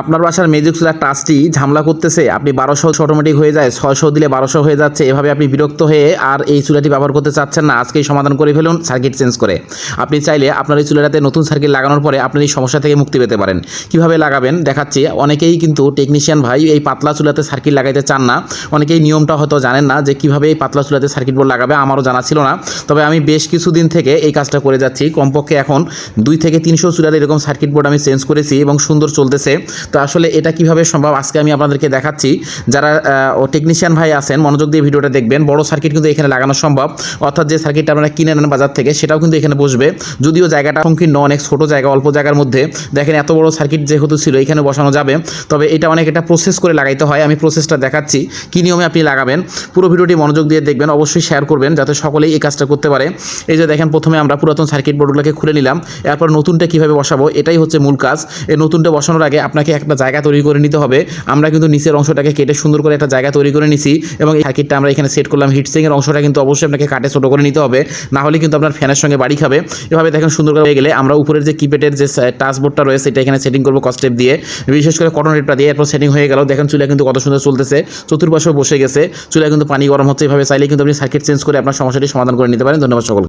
আপনার বাসার ম্যাজিক সুলার টাচটি ঝামলা করতেছে, আপনি বারোশো অটোমেটিক হয়ে যায়, ছয়শো দিলে বারোশো হয়ে যাচ্ছে, এভাবে আপনি বিরক্ত হয়ে আর এই চুলাটি ব্যবহার করতে চাচ্ছেন না, আজকেই সমাধান করে ফেলুন সার্কিট চেঞ্জ করে। আপনি চাইলে আপনার এই চুলাটাতে নতুন সার্কিট লাগানোর পরে আপনি এই সমস্যা থেকে মুক্তি পেতে পারেন। কীভাবে লাগাবেন দেখাচ্ছি, অনেকেই কিন্তু টেকনিশিয়ান ভাই এই পাতলা চুলাতে সার্কিট লাগাইতে চান না, অনেকেই নিয়মটা হয়তো জানেন না যে কীভাবে এই পাতলা চুলাতে সার্কিট বোর্ড লাগাবে, আমারও জানা ছিল না, তবে আমি বেশ কিছুদিন থেকে এই কাজটা করে যাচ্ছি, কমপক্ষে এখন দুই থেকে তিনশো চুলার এরকম সার্কিট বোর্ড আমি চেঞ্জ করেছি এবং সুন্দর চলতেছে। তো আসলে এটা কীভাবে সম্ভব আজকে আমি আপনাদেরকে দেখাচ্ছি। যারা টেকনিশিয়ান ভাই আছেন, মনোযোগ দিয়ে ভিডিওটা দেখবেন। বড় সার্কিট কিন্তু এখানে লাগানো সম্ভব। অর্থাৎ যে সার্কিটটা আপনারা কিনে নেন বাজার থেকে, সেটাও কিন্তু এখানে বসবে। যদিও জায়গাটা সংকীর্ণ, অনেক ছোটো জায়গা, অল্প জায়গার মধ্যে। দেখেন এত বড় সার্কিট যেহেতু ছিল, এখানে বসানো যাবে। তবে এটা অনেক এটা প্রসেস করে লাগাইতে হয়। আমি প্রসেসটা দেখাচ্ছি, কী নিয়মে আপনি লাগাবেন। পুরো ভিডিওটি মনোযোগ দিয়ে দেখবেন, অবশ্যই শেয়ার করবেন, যাতে সকলেই এই কাজটা করতে পারে। এই যে দেখেন, প্রথমে আমরা পুরাতন সার্কিট বোর্ডগুলোকে খুলে নিলাম। এরপর নতুনটা কীভাবে বসাবো, এটাই হচ্ছে মূল কাজ। এই নতুনটা বসানোর আগে আপনাকে একটা জায়গা তৈরি করে নিতে হবে। আমরা কিন্তু নিচের অংশটাকে কেটে সুন্দর করে একটা জায়গা তৈরি করে নিছি এবং এই সার্কিটটা আমরা এখানে সেট করলাম। হিটসিংয়ের অংশটা কিন্তু অবশ্যই আপনাকে কাটে ছোটো করে নিতে হবে। না হলে কিন্তু আপনার ফ্যানের সঙ্গে বাড়ি খাবে। এভাবে দেখেন সুন্দর করে হয়ে গেলে আমরা উপরের যে কিপ্যাডের যে টাচবোর্ডটা রয়েছে সেটা এখানে সেটিং করব কস্টেপ দিয়ে। বিশেষ করে কটন রেটটা দিয়ে এরপর সেটিং হয়ে গেল। দেখেন চুলা কিন্তু কত সুন্দর চলতেছে। চতুর্পাশেও বসে গেছে। চুলা কিন্তু পানি গরম হচ্ছে। এভাবে চাইলে কিন্তু আপনি সার্কিট চেঞ্জ করে আপনার সমস্যাটি সমাধান করে নিতে পারেন। ধন্যবাদ সকল